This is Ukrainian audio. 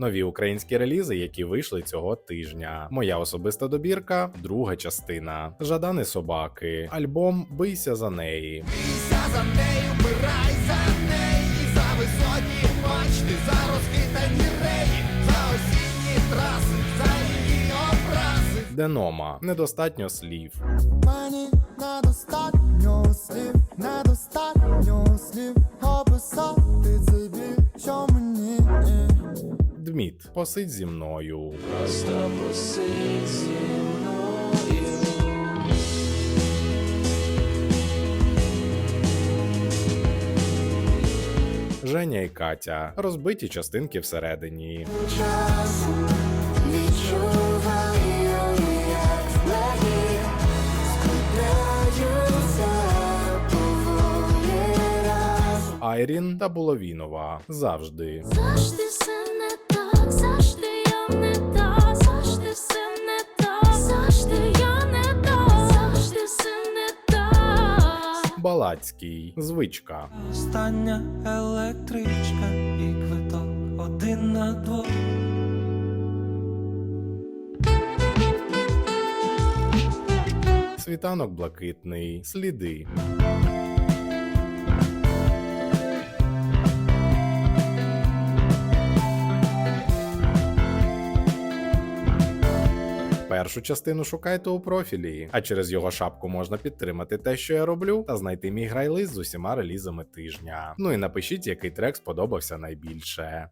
Нові українські релізи, які вийшли цього тижня. Моя особиста добірка, друга частина. Жадани собаки, альбом Бийся за неї. Бійся за нею, вбирай за неї, за високі мачти, за розхитані реї, за осінні траси, за її образи. Денома, недостатньо слів. Мені недостатньо слів, недостатньо слів описати Дміт, посидь зі мною. Просто посидь зі мною Женя і Катя, розбиті частинки всередині. часом відчуваю. Айрін та Буловінова завжди. Завжди все Балацький, звичка. Остання електричка і квиток один на двох. Світанок блакитний, сліди. Першу частину шукайте у профілі, а через його шапку можна підтримати те, що я роблю, та знайти мій грайлист з усіма релізами тижня. Ну і напишіть, який трек сподобався найбільше.